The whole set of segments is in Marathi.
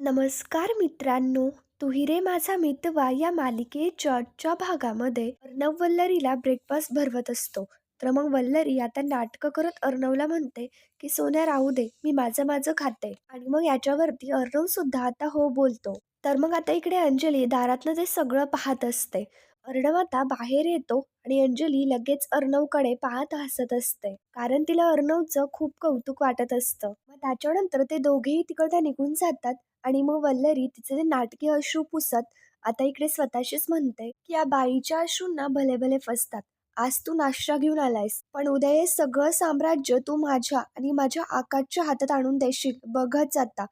नमस्कार मित्रांनो तुहिरे माझा मितवा या मालिकेच्या जॉर्जच्या भागामध्ये अर्णव वल्लरीला ब्रेकफास्ट भरवत असतो. तर मग वल्लरी आता नाटकं करत अर्णवला म्हणते की सोन्या राहू दे मी माझं माझं खाते. आणि मग याच्यावरती अर्णव सुद्धा आता हो बोलतो. तर मग आता इकडे अंजली दारातलं ते सगळं पाहत असते. अर्णव आता बाहेर येतो आणि अंजली लगेच अर्णवकडे पाहत हसत असते. कारण तिला अर्णवचं खूप कौतुक वाटत असतं. मग त्याच्यानंतर ते दोघेही तिकडे निघून जातात आणि मग वल्लरी तिचे जे नाटकी अश्रू पुसत आता इकडे स्वतःशीच म्हणते की या बाईच्या अश्रूंना भले भले फसतात. आज तू नाश्ता घेऊन आलायस पण उद्या हे सगळं साम्राज्य तू माझ्या आणि माझ्या आकाशच्या हातात आणून देशील. बघत जाता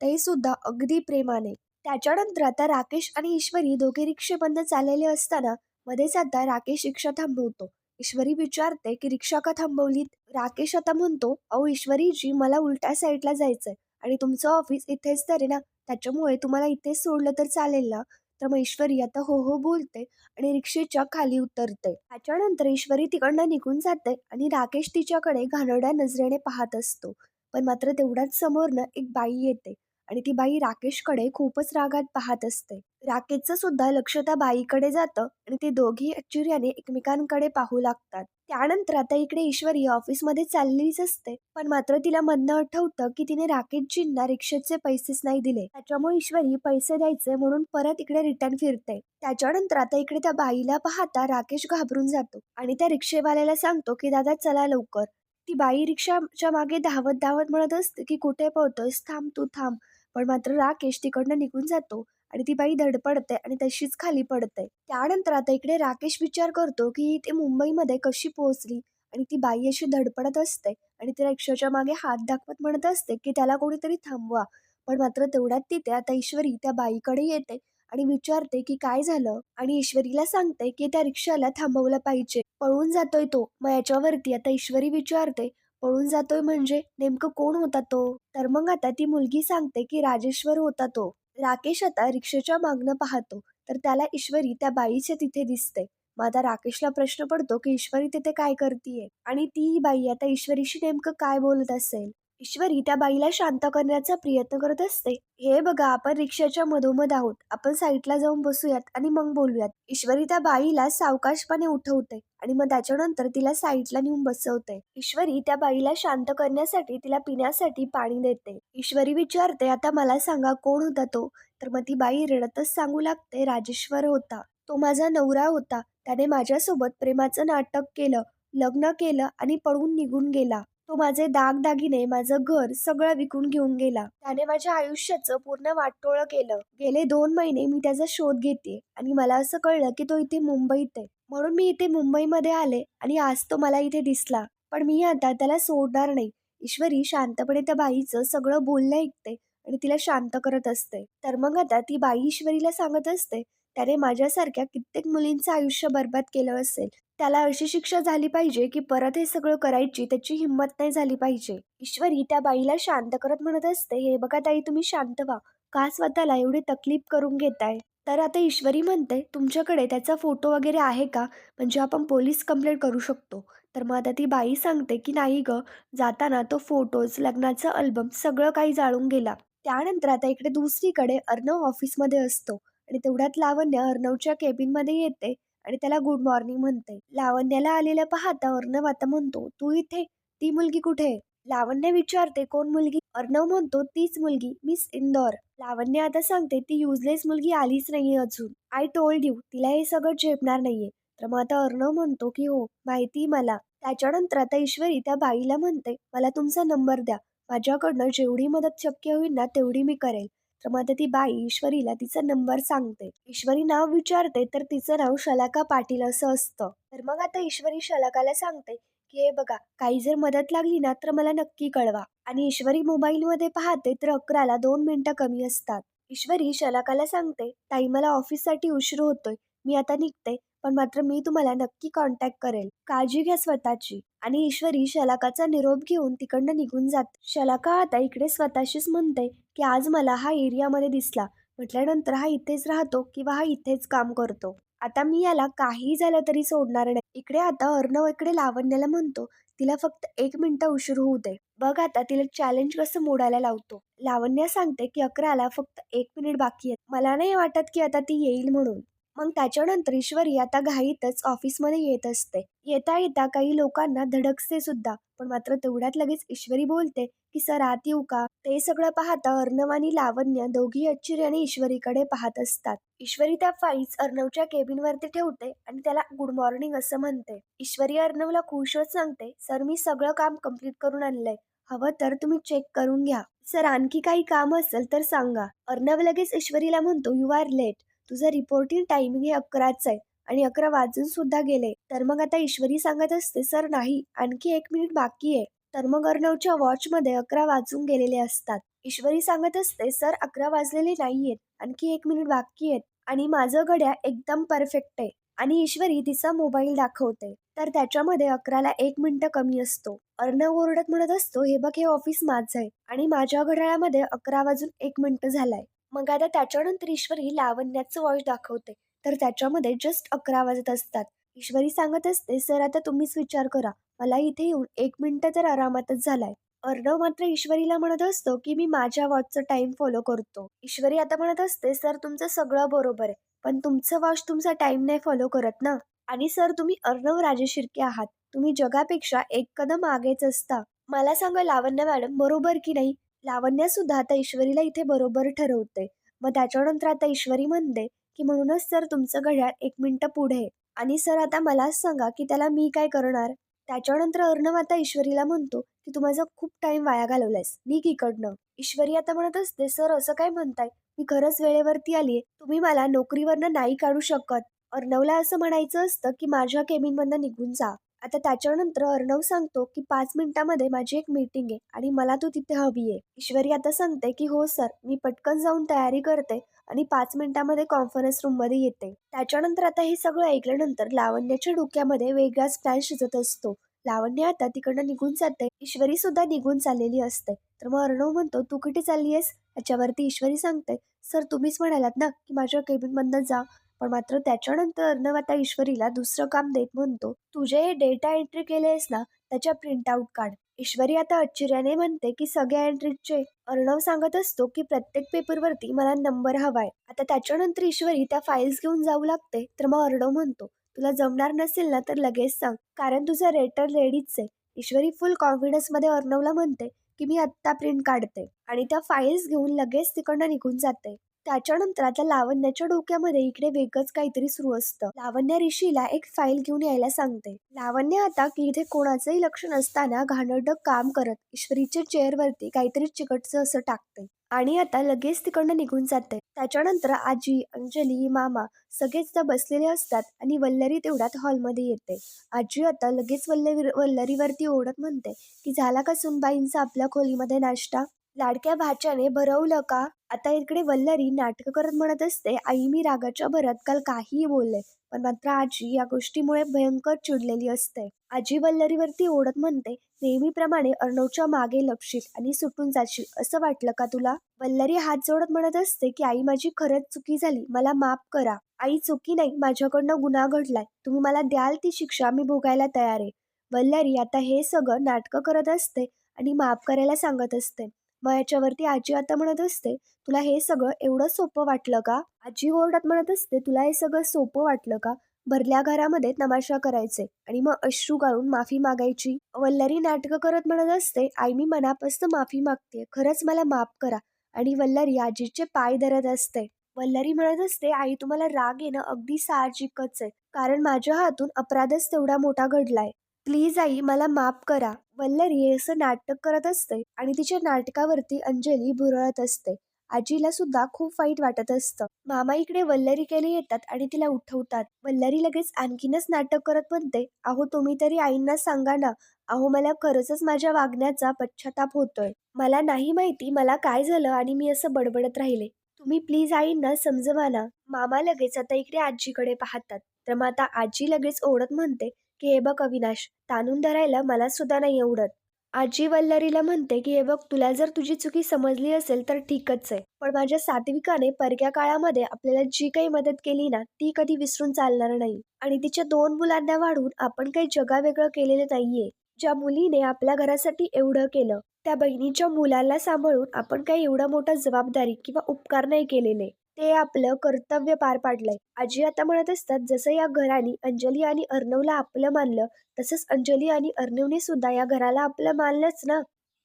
ते सुद्धा अगदी प्रेमाने. त्याच्यानंतर आता राकेश आणि ईश्वरी दोघे रिक्षेबंद चाललेले असताना मध्येच आता राकेश रिक्षा थांबवतो. ईश्वरी विचारते की रिक्षा का थांबवलीत? राकेश आता म्हणतो अहो ईश्वरीजी मला उलट्या साईडला जायचंय. आणि तुमचं ऑफिस इथेच तर आहे ना त्याच्यामुळे तुम्हाला इथेच सोडलं तर चालेल ना? तर मग ईश्वरी आता हो हो बोलते आणि रिक्षेच्या खाली उतरते. त्याच्यानंतर ईश्वरी तिकडनं निघून जाते आणि राकेश तिच्याकडे घाणवड्या नजरेने पाहत असतो. पण मात्र तेवढ्याच समोरनं एक बाई येते. आणि ती बाई राकेशकडे खूपच रागात पाहत असते. राकेशचं सुद्धा लक्ष त्या बाईकडे जातं आणि ते दोघी आश्चर्याने एकमेकांकडे पाहू लागतात. त्यानंतर आता इकडे ईश्वरी ऑफिसमध्ये चाललीच असते. पण मात्र तिला म्हणणं आठवतं की तिने राकेशजींना रिक्षेचे पैसेच नाही दिले. त्याच्यामुळे ईश्वरी पैसे द्यायचे म्हणून परत इकडे रिटर्न फिरते. त्याच्यानंतर आता इकडे त्या बाईला पाहता राकेश घाबरून जातो आणि त्या रिक्षेवाल्याला सांगतो की दादा चला लवकर. ती बाई रिक्षाच्या मागे धावत धावत म्हणत असते की कुठे पोहतोयस? थांब तू थांब. पण मात्र राकेश तिकडनं निघून जातो आणि ती बाई धडपडते आणि तशीच खाली पडते. त्यानंतर आता इकडे राकेश विचार करतो की ते मुंबईमध्ये कशी पोहोचली आणि ती बाई अशी धडपडत असते आणि ती रिक्षाच्या मागे हात दाखवत म्हणत असते की त्याला कोणीतरी थांबवा. पण मात्र तेवढ्यात तिथे आता ईश्वरी त्या बाईकडे येते आणि विचारते की काय झालं? आणि ईश्वरीला सांगते की त्या रिक्षाला थांबवलं पाहिजे. पळून जातोय तो. मग याच्यावरती आता ईश्वरी विचारते पळून जातोय म्हणजे नेमकं कोण होता तो? तर मग आता ती मुलगी सांगते की राजेश्वर होता तो. राकेश आता रिक्षेच्या मागणं पाहतो. तर त्याला ईश्वरी त्या बाईच्या तिथे दिसते. मग आता राकेशला प्रश्न पडतो की ईश्वरी तिथे काय करतीये? आणि ती बाई आता ईश्वरीशी नेमकं काय बोलत असेल? ईश्वरी त्या बाईला शांत करण्याचा प्रयत्न करत असते. हे बघा आपण रिक्षाच्या मधोमध आहोत. आपण साईडला जाऊन बसूयात आणि मग बोलूयात. ईश्वरी त्या बाईला सावकाशपणे उठवते आणि मग त्याच्यानंतर तिला साईडला नेऊन बसवते. ईश्वरी त्या बाईला शांत करण्यासाठी तिला पिण्यासाठी पाणी देते. ईश्वरी विचारते आता मला सांगा कोण होता तो? तर मग ती बाई रडतच सांगू लागते राजेश्वर होता. तो माझा नवरा होता. त्याने माझ्यासोबत प्रेमाचं नाटक केलं लग्न केलं आणि पळून निघून गेला. तो माझे दागदागिने माझं घर सगळं विकून घेऊन गेला. त्याने माझ्या आयुष्याचं पूर्ण वाटोळं केलं. गेले दोन महिने मी त्याचा शोध घेते आणि मला असं कळलं की तो इथे मुंबईत आहे. म्हणून मी इथे मुंबईमध्ये आले आणि आज तो मला इथे दिसला. पण मी आता त्याला सोडणार नाही. ईश्वरी शांतपणे त्या बाईचं सगळं बोलणं ऐकते आणि तिला शांत करत असते. तर मग आता ती बाई ईश्वरीला सांगत असते त्याने माझ्यासारख्या कित्येक मुलींचं आयुष्य बर्बाद केलं असेल त्याला अशी शिक्षा झाली पाहिजे की परत हे सगळं करायची त्याची हिंमत नाही झाली पाहिजे. ईश्वरी त्या बाईला शांत करत म्हणत असते हे बघा ताई तुम्ही शांत व्हा. का स्वतःला एवढी तकलीफ करून घेताय? तर आता ईश्वरी म्हणते तुमच्याकडे त्याचा फोटो वगैरे आहे का? म्हणजे आपण पोलीस कंप्लेंट करू शकतो. तर मग आता ती बाई सांगते की नाही ग जाताना तो फोटोज लग्नाचा अल्बम सगळं काही जाळून गेला. त्यानंतर आता इकडे दुसरीकडे अर्णव ऑफिसमध्ये असतो. आणि तेवढ्यात लावण्य अर्णवच्या केबिनमध्ये येते आणि त्याला गुड मॉर्निंग म्हणते. लावण्याला आलेलं पाहता अर्णव आता म्हणतो तू इथे? ती मुलगी कुठे? लावण्य विचारते कोण मुलगी? अर्णव म्हणतो तीच मुलगी मिस इंदौर. लावण्य आता सांगते ती युजलेस मुलगी आलीच नाहीये अजून. आय टोल्ड यू तिला हे सगळं झेपणार नाहीये. तर मग आता अर्णव म्हणतो की हो माहिती मला. त्याच्यानंतर आता ईश्वरी त्या बाईला म्हणते मला तुमचा नंबर द्या. माझ्याकडनं जेवढी मदत शक्य होईल ना तेवढी मी करेल. तर मग आता ती बाई ईश्वरीला तिचा नंबर सांगते. ईश्वरी नाव विचारते तर तिचं नाव शलाका पाटील असं असतं. तर मग आता ईश्वरी शलाकाला सांगते की हे बघा काही जर मदत लागली ना तर मला नक्की कळवा. आणि ईश्वरी मोबाईलमध्ये पाहते तर अकराला दोन मिनिटं कमी असतात. ईश्वरी शलाकाला सांगते ताई मला ऑफिससाठी उशीर होतोय. मी आता निघते. पण मात्र मी तुम्हाला नक्की कॉन्टॅक्ट करेल. काळजी घ्या स्वतःची. आणि ईश्वरी शलाकाचा निरोप घेऊन तिकडनं निघून जात. शलाका आता इकडे स्वतःशीच म्हणते की आज मला हा एरियामध्ये दिसला. म्हटल्यानंतर हा इथेच राहतो किंवा हा इथेच काम करतो. आता मी याला काही झालं तरी सोडणार नाही. इकडे आता अर्णव इकडे लावण्याला म्हणतो. तिला फक्त एक मिनिटं उशीर होऊ दे. बघ आता तिला चॅलेंज कसं मोडायला लावतो. लावण्या सांगते की अकराला फक्त एक मिनिट बाकी आहे मला नाही वाटत की आता ती येईल म्हणून. मग त्याच्यानंतर ईश्वरी आता घाईतच ऑफिसमध्ये येत असते. येता येता काही लोकांना धडकते सुद्धा. पण मात्र तेवढ्यात लगेच ईश्वरी बोलते की सर आत येऊ का? ते सगळं पाहता अर्णव आणि लावण्य दोघी आश्चर्याने ईश्वरीकडे पाहत असतात. ईश्वरी त्या फाईल्स अर्णवच्या केबिन वरती ठेवते आणि त्याला गुड मॉर्निंग असं म्हणते. ईश्वरी अर्णवला खुश होत सांगते सर मी सगळं काम कंप्लीट करून आणलंय. हवं तर तुम्ही चेक करून घ्या. सर आणखी काही काम असेल तर सांगा. अर्णव लगेच ईश्वरीला म्हणतो यू आर लेट तुझं रिपोर्टिंग टायमिंग हे अकराच आहे. आणि अकरा वाजून सुद्धा गेले. तर मग आता ईश्वरी सांगत असते सर नाही. आणखी एक मिनिट बाकी आहे. तर मग अर्णवच्या वॉचमध्ये अकरा वाजून गेलेले असतात. ईश्वरी सांगत असते सर अकरा वाजलेले नाहीयेत. आणखी एक मिनिट बाकी आहेत. आणि माझं घड्याळ एकदम परफेक्ट आहे. आणि ईश्वरी तिचा मोबाईल दाखवते. तर त्याच्यामध्ये अकराला एक मिनिट कमी असतो. अर्णव ओरडत म्हणत असतो हे बघ हे ऑफिस माझं आहे. आणि माझ्या घड्याळामध्ये अकरा वाजून एक मिनिट झालाय. मग आता त्याच्यानंतर ईश्वरी लावण्याचं वॉच दाखवते. तर त्याच्यामध्ये जस्ट अकरा वाजत असतात. ईश्वरी सांगत असते सर आता तुम्हीच विचार करा. मला इथे येऊन एक मिनटं तर आरामातच झालाय. अर्णव मात्र ईश्वरीला म्हणत असतो की मी माझ्या वॉचचं टाइम फॉलो करतो. ईश्वरी आता म्हणत असते सर तुमचं सगळं बरोबर आहे पण तुमचं वॉच तुमचा टाइम नाही फॉलो करत ना? आणि सर तुम्ही अर्णव राजेशिर्के आहात. तुम्ही जगापेक्षा एक कदम मागेच असता. मला सांगा लावण्य मॅडम बरोबर की नाही? लावण्या सुद्धा आता ईश्वरीला इथे बरोबर ठरवते. मग त्याच्यानंतर आता ईश्वरी म्हणते की म्हणूनच सर तुमचं घड्याळ एक मिनटं पुढे आणि सर आता मलाच सांगा की त्याला मी काय करणार? त्याच्यानंतर अर्णव आता ईश्वरीला म्हणतो की तू माझा खूप टाइम वाया घालवलायस. निघ इकडनं. ईश्वरी आता म्हणत असते सर असं काय म्हणताय? मी खरंच वेळेवरती आलीये. तुम्ही मला नोकरीवरनं नाही काढू शकत. अर्णवला असं म्हणायचं असतं की माझ्या केबिनमधनं निघून जा. आता त्याच्यानंतर अर्णव सांगतो की पाच मिनिटामध्ये माझी एक मीटिंग आहे आणि मला तू तिथे हवी आहे. ईश्वरी आता सांगते की हो सर मी पटकन जाऊन तयारी करते आणि पाच मिनिटामध्ये कॉन्फरन्स रूममध्ये येते. त्याच्यानंतर आता हे सगळं ऐकल्यानंतर लावण्याच्या डोक्यामध्ये वेगळाच प्लॅन शिजत असतो. लावण्य आता तिकडनं निघून जाते. ईश्वरी सुद्धा निघून चाललेली असते. तर मग अर्णव म्हणतो तू कुठे चालली आहेस? याच्यावरती ईश्वरी सांगते सर तुम्हीच म्हणालात ना की माझ्या केबिनमधनं जा. पण मात्र त्याच्यानंतर अर्णव आता ईश्वरीला दुसरं काम देत म्हणतो तुझे हे डेटा एंट्री केले आहेस ना त्याच्या प्रिंटआउट काढ. ईश्वरी आता आश्चर्याने म्हणते की सगळ्या एंट्रीचे अर्णव सांगत असतो की प्रत्येक पेपरवरती मला नंबर हवाय. आता त्याच्यानंतर ईश्वरी त्या फाईल्स घेऊन जाऊ लागते. तर मग अर्णव म्हणतो तुला जमणार नसेल ना तर लगेच सांग. कारण तुझं रेटर रेडीच आहे. ईश्वरी फुल कॉन्फिडन्समध्ये अर्णवला म्हणते की मी आत्ता प्रिंट काढते. आणि त्या फाईल्स घेऊन लगेच तिकडनं निघून जाते. त्याच्यानंतर आता लावण्याच्या डोक्यामध्ये इकडे वेगळंच काहीतरी सुरू असतं. लावण्य ऋषीला एक फाईल घेऊन यायला सांगते. लावण्य आता की इथे कोणाचंही लक्ष नसताना घाणरडं काम करत ईश्वरीच्या चेअरवरती काहीतरी चिकटचं असं टाकते. आणि आता लगेच तिकडनं निघून जाते. त्याच्यानंतर आजी अंजली मामा सगळेच त्या बसलेले असतात आणि वल्लरी तेवढ्यात हॉलमध्ये येते. आजी आता लगेच वल्लरी वल्लरीवरती ओढत म्हणते की झाला का सुनबाईंचा आपल्या खोलीमध्ये नाश्ता? लाडक्या भाच्याने भरवलं का? आता इकडे वल्लरी नाटकं करत म्हणत असते. आई मी रागाच्या भरात काल काहीही बोलले पण मात्र आजी या गोष्टीमुळे भयंकर चिडलेली असते. आजी वल्लरीवरती ओढत म्हणते नेहमीप्रमाणे अर्णवच्या मागे लपशील आणि सुटून जाशील असं वाटलं का तुला? वल्लरी हात जोडत म्हणत असते की आई माझी खरंच चुकी झाली. मला माफ करा. आई चुकी नाही. माझ्याकडनं गुन्हा घडलाय. तुम्ही मला द्याल ती शिक्षा मी भोगायला तयार आहे. वल्लरी आता हे सगळं नाटकं करत असते आणि माफ करायला सांगत असते. मग याच्यावरती आजी आता म्हणत असते तुला हे सगळं एवढं सोपं वाटलं का? आजी ओरडत म्हणत असते तुला हे सगळं सोपं वाटलं का? भरल्या घरामध्ये तमाशा करायचे आणि मग अश्रू गाळून माफी मागायची. वल्लरी नाटकं करत म्हणत असते आई मी मनापासून माफी मागते खरंच मला माफ करा. आणि वल्लरी आजीचे पाय धरत असते. वल्लरी म्हणत असते आई तुम्हाला राग येणं अगदी साहजिकच आहे. कारण माझ्या हातून अपराधच तेवढा मोठा घडलाय. प्लीज आई मला माफ करा. वल्लरी हे असं नाटक करत असते आणि तिच्या नाटकावरती अंजली भुरळत असते. आजीला सुद्धा खूप वाईट वाटत असतं. मामा इकडे वल्लरी केले येतात आणि तिला उठवतात. वल्लरी लगेच आणखीनच नाटक करत म्हणते अहो तुम्ही तरी आईंना सांगा ना. अहो मला खरंच माझ्या वागण्याचा पश्चाताप होतोय. मला नाही माहिती मला काय झालं आणि मी असं बडबडत राहिले. तुम्ही प्लीज आईंना समजवा ना. मामा लगेच आता इकडे आजीकडे पाहतात. तर मग आता आजी लगेच ओढत म्हणते की हे बघ अविनाश ताणून धरायला मला सुद्धा नाही एवढत आजी वल्लरीला म्हणते की हे बघ तुला जर तुझी चुकी समजली असेल तर ठीकच आहे. पण माझ्या सात्विकाने परक्या काळामध्ये आपल्याला जी काही मदत केली ना ती कधी विसरून चालणार नाही. आणि तिच्या दोन मुलांना वाढून आपण काही जगावेगळं केलेलं नाहीये. ज्या मुलीने आपल्या घरासाठी एवढं केलं त्या बहिणीच्या मुलाला सांभाळून आपण काही एवढा मोठा जबाबदारी किंवा उपकार नाही केलेले. ते आपलं कर्तव्य पार पाडलंय. आजी आता म्हणत असतात जसं या घराने अंजली आणि अर्णवला आपलं मानलं तसंच अंजली आणि अर्णवने सुद्धा या घराला आपलं मानलंच ना?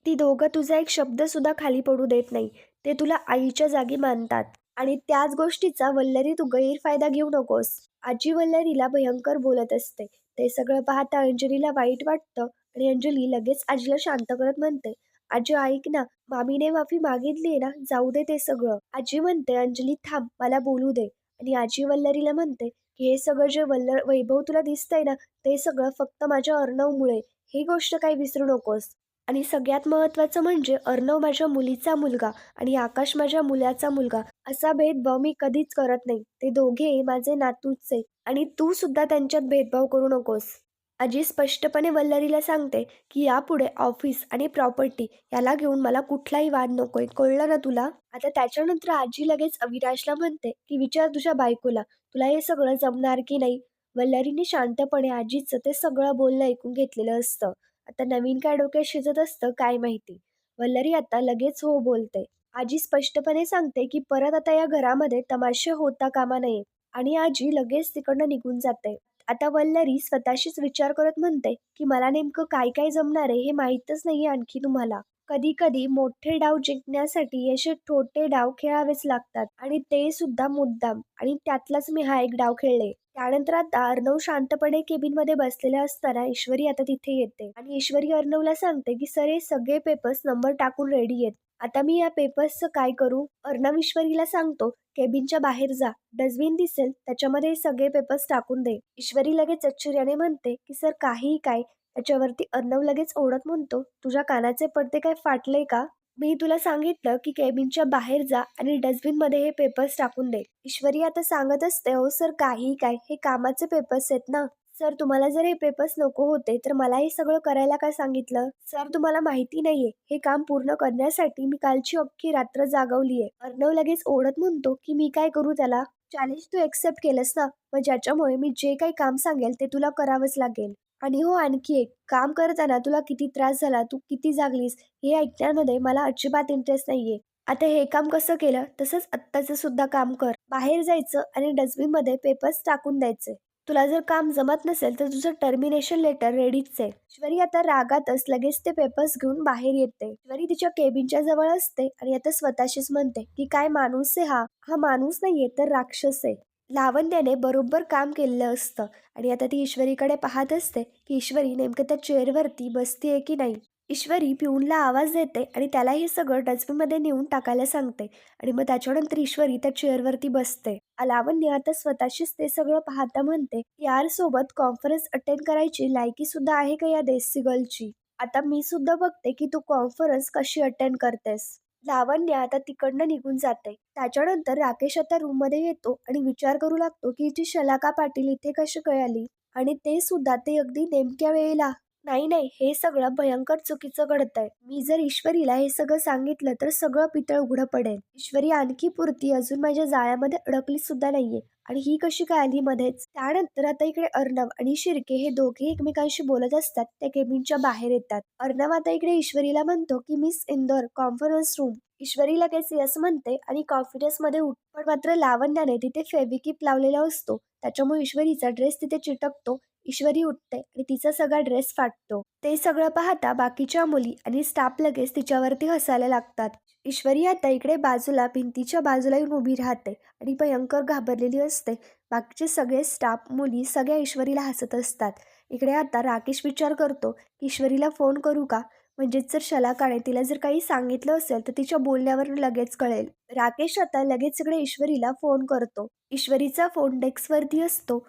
ती दोघं तुझा एक शब्द सुद्धा खाली पडू देत नाही. ते तुला आईच्या जागी मानतात. आणि त्याच गोष्टीचा वल्लरी तू गैरफायदा घेऊ नकोस. आजी वल्लरीला भयंकर बोलत असते. ते सगळं पाहता अंजलीला वाईट वाटतं आणि अंजली लगेच आजीला शांत करत म्हणते आजी ऐक ना मामीने माफी मागितली ना जाऊ दे ते सगळं. आजी म्हणते अंजली थांब मला बोलू दे. आणि आजी वल्लरीला म्हणते की हे सगळं जे वल्ल वैभव तुला दिसतंय ना ते सगळं फक्त माझ्या अर्णवमुळे. ही गोष्ट काही विसरू नकोस. आणि सगळ्यात महत्त्वाचं म्हणजे अर्णव माझ्या मुलीचा मुलगा आणि आकाश माझ्या मुलाचा मुलगा. असा भेदभाव मी कधीच करत नाही. ते दोघे माझे नातूचे. आणि तू सुद्धा त्यांच्यात भेदभाव करू नकोस. आजी स्पष्टपणे वल्लरीला सांगते की यापुढे ऑफिस आणि प्रॉपर्टी याला घेऊन मला कुठलाही वाद नकोय. कळलं ना तुला? आता त्याच्यानंतर आजी लगेच अविनाशला म्हणते की विचार तुझ्या बायकोला. तुला हे सगळं जमणार की नाही? वल्लरीने शांतपणे आजीचं ते सगळं बोलणं ऐकून घेतलेलं असतं. आता नवीन काय डोक्यात शिजत असतं काय माहिती? वल्लरी आता लगेच हो बोलते. आजी स्पष्टपणे सांगते की परत आता या घरामध्ये तमाशे होता कामा नये. आणि आजी लगेच तिकडनं निघून जाते. आता वल्लरी स्वतःशीच विचार करत म्हणते की मला नेमकं काय काय जमणार आहे हे माहीतच नाहीये आणखी तुम्हाला. कधी कधी मोठे डाव जिंकण्यासाठी असे छोटे डाव खेळावेच लागतात आणि ते सुद्धा मुद्दाम. आणि त्यातलाच मी हा एक डाव खेळले. त्यानंतर आता अर्णव शांतपणे केबिनमध्ये बसलेले असताना ईश्वरी आता तिथे येते. आणि ईश्वरी अर्णवला सांगते की सर हे सगळे पेपर्स नंबर टाकून रेडी आहेत. आता मी या पेपर्सचं काय करू? अर्णव ईश्वरीला सांगतो. केबिनच्या बाहेर जा. डस्टबिन दिसेल. त्याच्यामध्ये हे सगळे पेपर्स टाकून दे. ईश्वरी लगेच आश्चर्याने म्हणते की सर काहीही काय. त्याच्यावरती अर्णव लगेच ओढत म्हणतो तुझ्या कानाचे पडदे काय फाटले का? मी तुला सांगितलं की केबिनच्या बाहेर जा आणि डस्टबिनमध्ये हे पेपर्स टाकून दे. ईश्वरी आता सांगत असते हो सर काही काय. हे कामाचे पेपर्स आहेत ना. सर तुम्हाला जर हे पेपर्स नको होते तर मला हे सगळं करायला काय सांगितलं? सर तुम्हाला माहिती नाहीये. हे काम पूर्ण करण्यासाठी मी कालची अख्खी रात्र जागवलीये. अर्णव लगेच ओढत म्हणतो की मी काय करू त्याला? चॅलेंज तू एक्सेप्ट केलंस ना? मग ज्याच्यामुळे मी जे काही काम सांगेल ते तुला करावंच लागेल. आणि हो आणखी एक. काम करताना तुला किती त्रास झाला? तू किती जागलीस? हे ऐकण्यामध्ये मला अजिबात इंटरेस्ट नाहीये. आता हे काम कसं केलं? तसंच आत्ताचं सुद्धा काम कर. बाहेर जायचं आणि डस्टबिनमध्ये पेपर्स टाकून द्यायचे. तुला जर काम जमत नसेल तर तुझं टर्मिनेशन लेटर रेडीच आहे. ईश्वरी आता रागातच लगेच ते पेपर्स घेऊन बाहेर येते. ईश्वरी तिच्या केबिनच्या जवळ असते आणि आता स्वतःशीच म्हणते की काय माणूस आहे हा? हा माणूस नाहीये तर राक्षस आहे. लावण्याने बरोबर काम केलेलं असतं आणि आता ती ईश्वरीकडे पाहत असते की ईश्वरी नेमकं त्या चेअरवरती बसतीये की नाही. ईश्वरी पिऊनला आवाज देते आणि त्याला हे सगळं डस्टबिनमध्ये नेऊन टाकायला सांगते. आणि मग त्याच्यानंतर ईश्वरी त्या चेअरवरती बसते. लावण्य आता स्वतःशीच ते सगळं पाहता म्हणते यार सोबत कॉन्फरन्स अटेंड करायची लायकी सुद्धा आहे का या देसी गर्लची? आता मी सुद्धा बघते की तू कॉन्फरन्स कशी अटेंड करतेस. लावण्य आता तिकडनं निघून जाते. त्याच्यानंतर राकेश आता रूममध्ये येतो आणि विचार करू लागतो की ती शलाका पाटील इथे कशी कळाली? आणि ते सुद्धा ते अगदी नेमक्या वेळेला नाही नाही हे सगळं भयंकर चुकीचं घडतंय. मी जर ईश्वरीला हे सगळं सांगितलं तर सगळं पितळ उघडं पडेल. ईश्वरी आणखी पुरती अजून माझ्या जाळ्यामध्ये अडकली सुद्धा नाहीये. आणि ही कशी काय आली मध्येच? त्यानंतर आता इकडे अर्णव आणि शिर्के हे दोघे एकमेकांशी बोलत असतात. त्या केबिनच्या बाहेर येतात. अर्णव आता इकडे ईश्वरीला म्हणतो की miss Indore conference room. Ishwari लगेच यस म्हणते आणि कॉन्फिडन्समध्ये उठ. पण मात्र लावण्याने तिथे फेविकिप लावलेला असतो. त्याच्यामुळे ईश्वरीचा ड्रेस तिथे चिटकतो. ईश्वरी उठते आणि तिचा सगळा ड्रेस फाटतो. ते सगळं पाहता बाकीच्या मुली आणि स्टाफ लगेच तिच्यावरती हसायला लागतात. ईश्वरी आता इकडे बाजूला भिंतीच्या बाजूला येऊन उभी राहते आणि भयंकर घाबरलेली असते. बाकीचे सगळे स्टाफ मुली सगळ्या ईश्वरीला हसत असतात. इकडे आता राकेश विचार करतो की ईश्वरीला फोन करू का? म्हणजेच जर शलाकाने तिला जर काही सांगितलं असेल तर तिच्या बोलण्यावर लगेच कळेल. राकेश आता लगेच इकडे ईश्वरीला फोन करतो. ईश्वरीचा फोन डेस्कवरती असतो.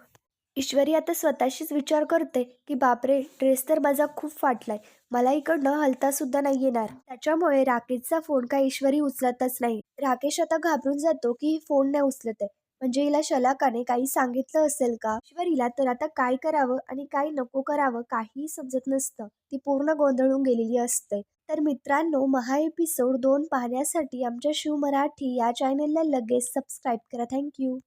ईश्वरी आता स्वतःशीच विचार करते की बापरे ड्रेस तर माझा खूप फाटलाय. मला इकडनं हलता सुद्धा नाही येणार. त्याच्यामुळे राकेशचा फोन काय ईश्वरी उचलतच नाही. राकेश आता घाबरून जातो की फोन नाही उचलत आहे म्हणजे हिला शलाकाने काही सांगितलं असेल का? ईश्वरीला तर आता काय करावं आणि काय नको करावं काहीही समजत नसतं. ती पूर्ण गोंधळून गेलेली असते. तर मित्रांनो महा एपिसोड दोन पाहण्यासाठी आमच्या शिव मराठी या चॅनलला लगेच सबस्क्राईब करा. थँक्यू